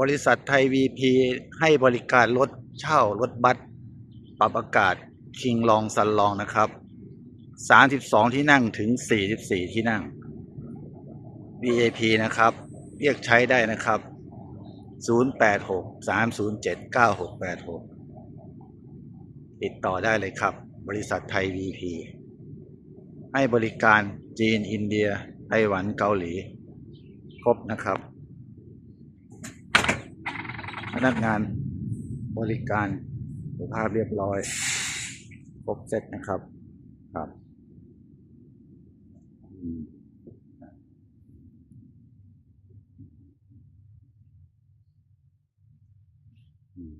บริษัทไทย VP ให้บริการรถเช่ารถบัสปรับอากาศคิงลองซันลองนะครับ 32 ที่นั่งถึง 44 ที่นั่ง VIP นะครับ เรียกใช้ได้นะครับ 086 307 9686 ติดต่อได้เลยครับ บริษัทไทย VP ให้บริการจีน อินเดีย ไต้หวันเกาหลี ครบนะครับ พนักงานบริการสุภาพเรียบร้อยครบเซตนะครับครับอืม